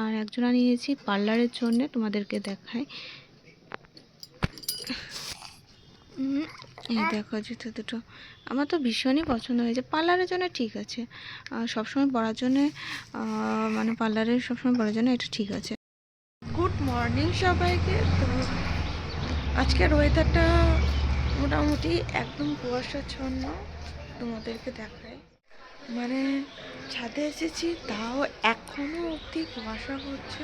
আর একজোড়া নিয়েছি, পার্লারের জন্য তোমাদেরকে দেখাই। এই দেখো জুতো দুটো আমার তো ভীষণই পছন্দ হয়েছে। পার্লারের জন্য ঠিক আছে। সবসময় পড়ার জন্যে মানে পার্লারে সবসময় পড়ার জন্য এটা ঠিক আছে। গুড মর্নিং সবাইকে। তো আজকের ওয়েদারটা মোটামুটি একদম কুয়াশাচ্ছন্ন তোমাদেরকে দেখায় মানে ছাদে এসেছি, তাও এখনও অবধি কুয়াশা হচ্ছে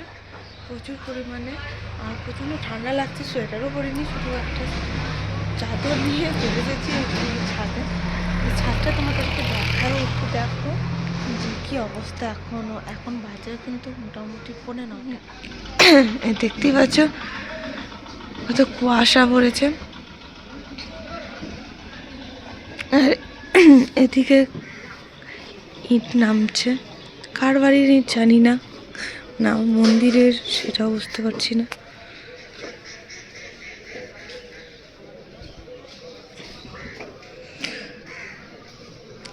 প্রচুর পরিমাণে। আর প্রচণ্ড ঠান্ডা লাগছে, সোয়েটারও পরিনি, শুধু একটা চাদর নিয়ে চলে এই ছাদে। ছাদটা তোমাদেরকে দেখাও একটু দেখো যে কী অবস্থা এখনও এখন বাজে কিন্তু মোটামুটি নটা এই দেখতেই পাচ্ছ কত কুয়াশা পড়েছে। আর এদিকে ইট নামছে। কার বাড়ির ইট জানি না। না, মন্দিরের সেটাও বুঝতে পারছি না।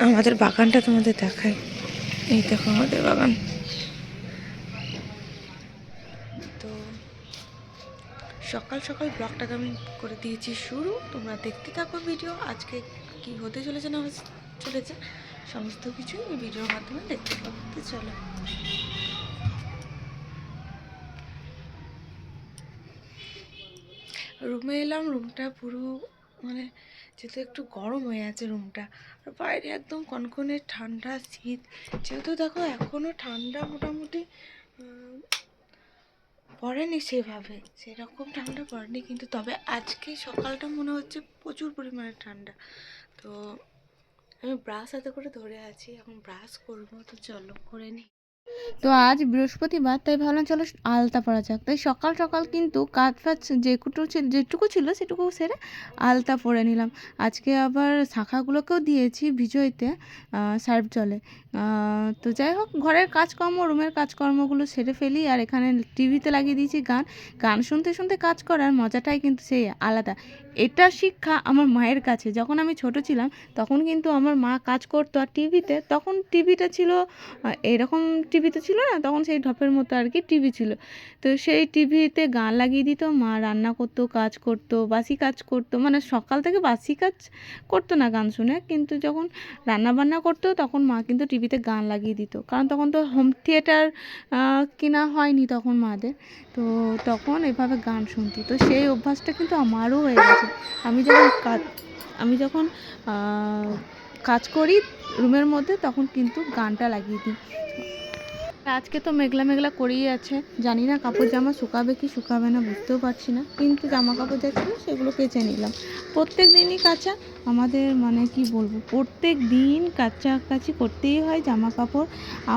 আমাদের বাগানটা তোমাদের দেখাই। এই দেখো আমাদের বাগান। তো সকাল সকাল ব্লগটাকে আমি করে দিয়েছি শুরু। তোমরা দেখতে থাকো ভিডিও। আজকে কি হতে চলেছে না চলেছে? সমস্ত কিছু এই ভিডিওর মাধ্যমে দেখতে পাবো। তো চলো। রুমে এলাম, রুমটা পুরো মানে যেহেতু একটু গরম হয়ে আছে রুমটা, আর বাইরে একদম কনকনে ঠান্ডা শীত। যেহেতু দেখো এখনও ঠান্ডা মোটামুটি পড়েনি সেভাবে। সেরকম ঠান্ডা পড়েনি, কিন্তু তবে আজকে সকালটা মনে হচ্ছে প্রচুর পরিমাণে ঠান্ডা। তো আমি ব্রাশ হাতে করে ধরে আছি এখন ব্রাশ করব তো চলো করে নিই তো আজ বৃহস্পতিবার তাই ভাবলাম চলো আলতা পরা যাক। তাই সকাল সকাল কিন্তু কাজ ফাজ যেটুকু ছিল যেটুকু ছিল সেটুকু সেরে আলতা পরে নিলাম। আজকে আবার শাখাগুলোকেও দিয়েছি ভিজোইতে সার্ফ জলে। তো যাই হোক ঘরের কাজকর্ম রুমের কাজকর্মগুলো সেরে ফেলি আর এখানে টিভিতে লাগিয়ে দিয়েছি গান। গান শুনতে শুনতে কাজ করার মজাটাই কিন্তু সেই আলাদা। এটা শিক্ষা আমার মায়ের কাছে। যখন আমি ছোট ছিলাম তখন কিন্তু আমার মা কাজ করতো আর টিভিতে তখন টিভিটা ছিল আহ, এরকম টিভিতে ছিল না, তখন সেই ঢপের মতো আর কি টিভি ছিল। তো সেই টিভিতে গান লাগিয়ে দিত, মা রান্না করতো, কাজ করতো, বাসি কাজ করতো মানে সকাল থেকে বাসি কাজ করতো না গান শুনে, কিন্তু যখন রান্না বান্না করতো তখন মা কিন্তু টিভিতে গান লাগিয়ে দিত। কারণ তখন তো হোম থিয়েটার কেনা হয়নি তখন মাদের। তো তখন এভাবে গান শুনতো। তো সেই অভ্যাসটা কিন্তু আমারও হয়ে গেছে। আমি যখন কাজ আমি যখন কাজ করি রুমের মধ্যে তখন কিন্তু গানটা লাগিয়ে দিই। আজকে তো মেঘলা মেঘলা করেই আছে। জানি না কাপড় জামা শুকাবে কি শুকাবে না, বুঝতেও পারছি না। কিন্তু জামা কাপড় যা ছিল সেগুলো কেচে নিলাম। প্রত্যেক দিনই কাচা, আমাদের মানে কি বলব, প্রত্যেক দিন কাচাকাচি করতেই হয় জামা কাপড়।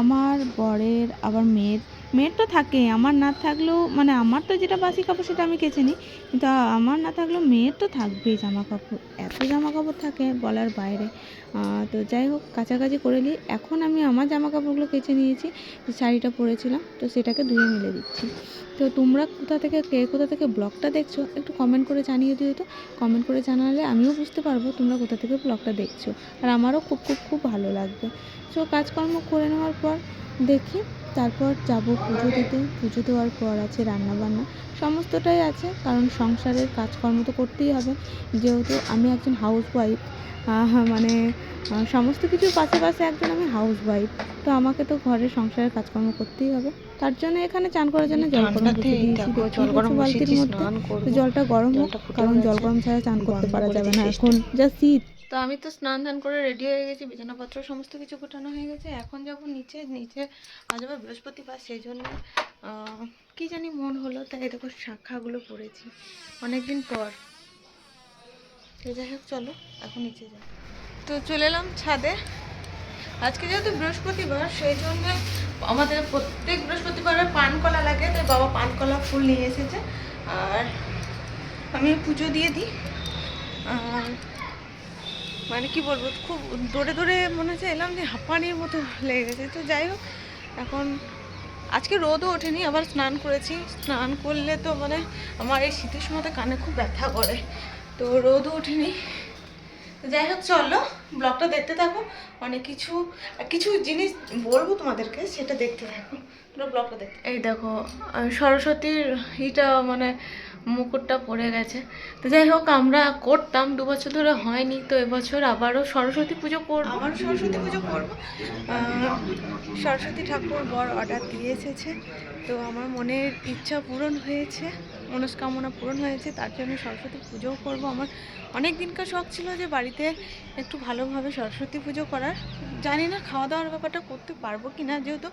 আমার বরের, আবার মেয়ের মেয়ের তো থাকে, আমার না থাকলেও মানে আমার তো যেটা বাসি কাপড় সেটা আমি কেচে নিই। কিন্তু আমার না থাকলেও মেয়ের তো থাকবেই জামা কাপড়, এত জামা কাপড় থাকে বলার বাইরে। তো যাই হোক কাছাকাছি করে নিই এখন আমি আমার জামা কাপড়গুলো কেচে নিয়েছি। শাড়িটা পরেছিলাম, তো সেটাকে ধুয়ে মিলে দিচ্ছি। তো তোমরা কোথা থেকে কে কোথা থেকে ব্লগটা দেখছ, একটু কমেন্ট করে জানিয়ে দিও তো। কমেন্ট করে জানালে আমিও বুঝতে পারব তোমরা কোথা থেকে ব্লগটা দেখছ। আর আমারও খুব খুব খুব ভালো লাগবে। তো কাজকর্ম করে নেওয়ার পর দেখি তারপর যাব পুজো দিতে। পুজো দেওয়ার পর আছে রান্না বান্না সমস্তটাই আছে কারণ সংসারের কাজকর্ম তো করতেই হবে। যেহেতু আমি একজন হাউস ওয়াইফ মানে সমস্ত কিছুর পাশে পাশে একজন আমি হাউস ওয়াইফ তো আমাকে তো ঘরের সংসারের কাজকর্ম করতেই হবে। তার জন্য এখানে চান করার জন্য জল গরম বালতির মধ্যে। জলটা গরম হোক কারণ জল গরম ছাড়া চান করতে পারা যাবে না। এখন যা শীত তো আমি তো স্নান ধান করে রেডি হয়ে গেছি, বিছানাপত্র সমস্ত কিছু গোটানো হয়ে গেছে। এখন যাব নিচে নিচে আজ আবার বৃহস্পতিবার সেই জন্য কি জানি মন হলো, তাই দেখো শাখাগুলো পড়েছি অনেকদিন পর। তো যাই হোক, চলো, এখন নিচে যাই। তো চলে এলাম ছাদে। আজকে যেহেতু বৃহস্পতিবার সেই জন্য আমাদের প্রত্যেক বৃহস্পতিবারে পান কলা লাগে, তাই বাবা পান কলা ফুল নিয়ে এসেছে। আর আমি পুজো দিয়ে দিই। আর মানে কি বলব, খুব দৌড়ে দৌড়ে মনে হচ্ছে এলাম যে হাঁপানির মতো লেগে গেছে। তো যাই হোক, এখন আজকে রোদও ওঠেনি, আবার স্নান করেছি। স্নান করলে তো মানে আমার এই শীতের সময়তে কানে খুব ব্যথা করে, তো রোদও ওঠেনি। যাই হোক, চলো, ব্লগটা দেখতে থাকো। অনেক কিছু কিছু জিনিস বলব তোমাদেরকে, সেটা দেখতে থাকো। পুরো ব্লগটা দেখ এই দেখো সরস্বতীর ইটা মানে মুকুটটা পড়ে গেছে। তো যাই হোক, আমরা করতাম, দু বছর ধরে হয়নি, তো এবছর আবারও সরস্বতী পুজো করব। আবার সরস্বতী পুজো করব। সরস্বতী ঠাকুর বর অর্ডার দিয়ে এসেছে। তো আমার মনের ইচ্ছা পূরণ হয়েছে, মনস্কামনা পূরণ হয়েছে, তার জন্য সরস্বতী পুজোও করব। আমার অনেক দিনকার শখ ছিল যে বাড়িতে একটু ভালোভাবে সরস্বতী পুজো করার। জানি না খাওয়া দাওয়ার ব্যাপারটা করতে পারব কি না যেহেতু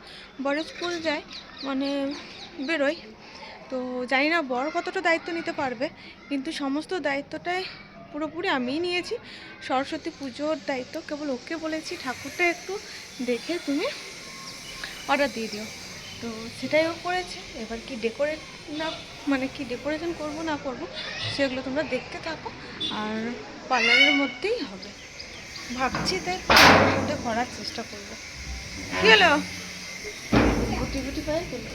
বড় স্কুল যায় মানে বেরোয় তো জানি না বড় কতটা দায়িত্ব নিতে পারবে, কিন্তু সমস্ত দায়িত্বটাই পুরোপুরি আমিই নিয়েছি। সরস্বতী পুজোর দায়িত্ব কেবল ওকে বলেছি, ঠাকুরটা একটু দেখে তুমি অর্ডার দিয়ে দিও। তো সেটাই ও করেছে, এবার কি ডেকোরেট না মানে কি ডেকোরেশন করব না করব, সেগুলো তোমরা দেখতে থাকো, আর পার্লারের মধ্যেই হবে। ভাবছি তাই মধ্যে করার চেষ্টা করব। কি হলো? গুটি গুটি গেল।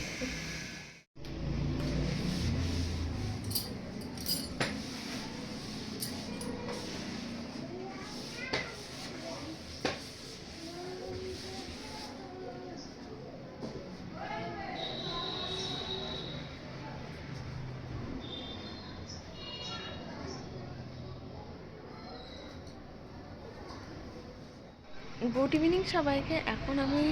গুড ইভিনিং সবাইকে। এখন আমি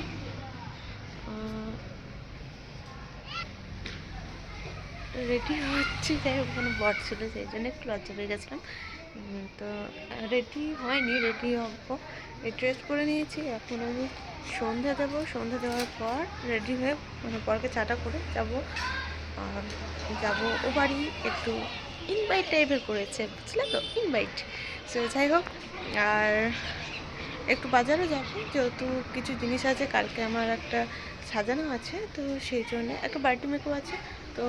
রেডি হচ্ছি। যাই কোনো বট ছিল, সেই জন্য একটু লজ্জা পেয়ে গেছিলাম। তো রেডি হয়নি রেডি হব। এই ড্রেস করে নিয়েছি। এখন আমি সন্ধ্যা দেবো। সন্ধ্যা দেওয়ার পর রেডি হয়ে মানে পরকে চাটা করে যাব। আর যাব ও বাড়ি একটু ইনভাইট টাইপের করেছে, বুঝলে তো? ইনভাইট সো যাই হোক, আর একটু বাজারও যাব, যেহেতু কিছু জিনিস আছে, কালকে আমার একটা সাজানো আছে, তো সেই জন্য একটা বার্থডে মেকআপ আছে, তো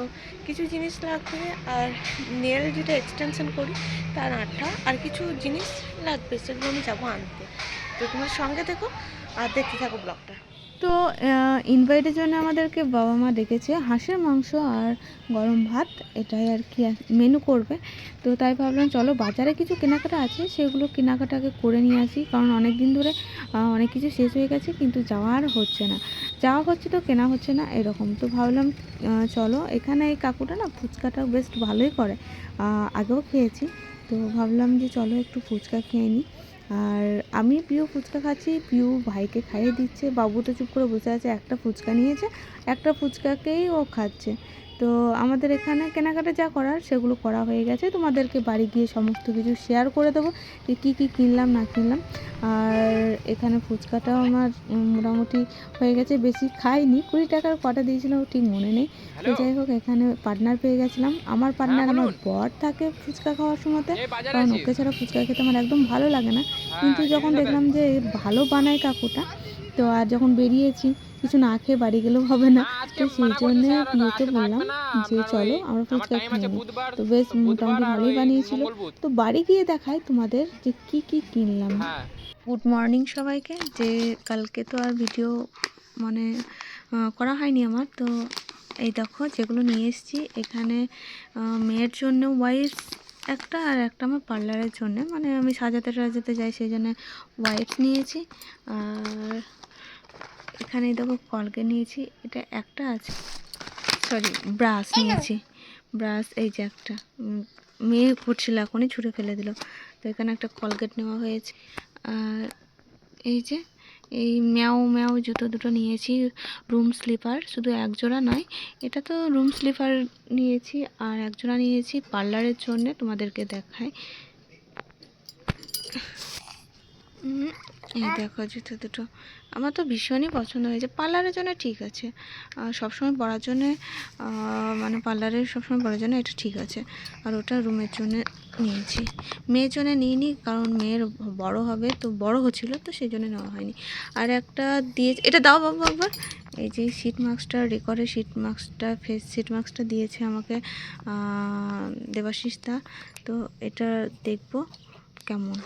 কিছু জিনিস লাগবে, আর নেল যেটা এক্সটেনশন করি, তার আটটা আর কিছু জিনিস লাগবে, সেগুলো আমি যাব আনতে। তো তোমার সঙ্গে দেখো আর দেখতে থাকো ব্লগটা তো ইনভাইটের জন্য আমাদেরকে বাবা মা ডেকেছে হাঁসের মাংস আর গরম ভাত, এটাই আর কি মেনু করবে। তো তাই ভাবলাম চলো বাজারে কিছু কেনাকাটা আছে, সেগুলো কেনাকাটাকে করে নিয়ে আসি। কারণ অনেক দিন ধরে অনেক কিছু শেষ হয়ে গেছে, কিন্তু যাওয়া আর হচ্ছে না। যাওয়া হচ্ছে তো, কেনা হচ্ছে না, এরকম। তো ভাবলাম চলো এখানে এই কাকুটা না ফুচকাটা বেশ ভালোই করে। আগেও খেয়েছি। তো ভাবলাম যে চলো একটু ফুচকা খেয়ে নিই আর আমি প্রিয় ফুচকা খাচ্ছি, প্রিয় ভাইকে খাইয়ে দিচ্ছে, বাবু তো চুপ করে বসে আছে, একটা ফুচকা নিয়েছে, একটা ফুচকাকেই ও খাচ্ছে। তো আমাদের এখানে কেনাকাটা যা করার সেগুলো করা হয়ে গেছে। তোমাদেরকে বাড়ি গিয়ে সমস্ত কিছু শেয়ার করে দেবো যে কী কী কিনলাম না কিনলাম। আর এখানে ফুচকাটাও আমার মোটামুটি হয়ে গেছে। বেশি খাইনি কুড়ি টাকার কটা দিয়েছিলাম ঠিক মনে নেই। তো যাই হোক এখানে পার্টনার পেয়ে গেছিলাম। আমার পার্টনার আমার বর থাকে ফুচকা খাওয়ার সময়তে। কারণ ওকে ছাড়া ফুচকা খেতে আমার একদম ভালো লাগে না। কিন্তু যখন দেখলাম যে ভালো বানায় কাকুটা তো আর যখন বেরিয়েছি কিছু না খেয়ে বাড়ি গেলেও হবে না। তো সেই জন্য প্রিয়কে বললাম যে চলো আমরা ফুচকা খেয়ে নিই তো বেশ মোটামুটি ভালোই বানিয়েছিল। তো বাড়ি গিয়ে দেখাই তোমাদের যে কি কি কিনলাম। গুড মর্নিং সবাইকে। যে কালকে তো আর ভিডিও মানে করা হয়নি আমার। তো এই দেখো যেগুলো নিয়ে এসেছি। এখানে মেয়ের জন্য ওয়াইপস একটা আর একটা আমার পার্লারের জন্য। মানে আমি সাজাতে সাজাতে যাই সেই জন্য ওয়াইপস নিয়েছি। আর এখানে দেখো কলগেট নিয়েছি এটা একটা আছে সরি ব্রাশ নিয়েছি। ব্রাশ এই যে একটা মেয়ে করছিল এখনই ছুঁড়ে ফেলে দিল। তো এখানে একটা কলগেট নেওয়া হয়েছে। আর এই যে এই ম্যাও ম্যাও জুতো দুটো নিয়েছি রুম স্লিপার শুধু এক জোড়া নয় এটা তো রুম স্লিপার নিয়েছি আর এক জোড়া নিয়েছি পার্লারের জন্য তোমাদেরকে উম, এই দেখো জুতো দুটো। আমার তো ভীষণই পছন্দ হয়েছে পার্লারের জন্য ঠিক আছে। সবসময় পড়ার জন্যে মানে পার্লারে সবসময় পড়ার জন্য এটা ঠিক আছে। আর ওটা রুমের জন্য নিয়েছি। মেয়ের জন্য নিইনি কারণ মেয়ের বড় হবে তো বড় হচ্ছিল তো সেই জন্য নেওয়া হয়নি। আর একটা দিয়ে, এটা দাও বাবু একবার। এই যে শীট মাস্কটা রেকর্ডের শীট মাস্কটা ফেস শীট মাস্কটা দিয়েছে আমাকে দেবাশিস দা তো এটা দেখব কেমন।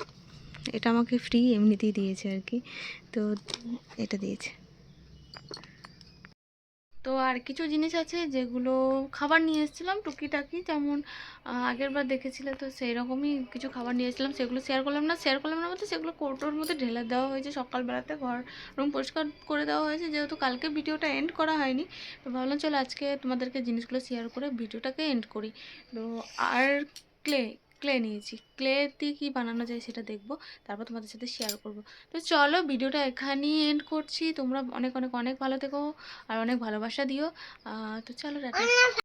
এটা আমাকে ফ্রি এমনিতেই দিয়েছে আর কি। তো এটা দিয়েছে। তো আর কিছু জিনিস আছে যেগুলো খাবার নিয়ে এসেছিলাম টুকিটাকি, যেমন আগের বার দেখেছিলে তো সেই রকমই কিছু খাবার নিয়ে এসেছিলাম, সেগুলো শেয়ার করলাম না। শেয়ার করলাম না বলতে সেগুলো কৌটোর মধ্যে ঢেলে দেওয়া হয়েছে, সকালবেলাতে ঘর রুম পরিষ্কার করে দেওয়া হয়েছে। যেহেতু কালকে ভিডিওটা এন্ড করা হয়নি, তো ভাবলাম চলো আজকে তোমাদেরকে জিনিসগুলো শেয়ার করে ভিডিওটাকে এন্ড করি। তো আর ক্লে ক্লে নিয়েছি। ক্লে দিয়ে কী বানানো যায় সেটা দেখব, তারপর তোমাদের সাথে শেয়ার করব। তো চলো ভিডিওটা এখানেই এন্ড করছি। তোমরা অনেক অনেক অনেক ভালো থেকো আর অনেক ভালোবাসা দিও। তো চলো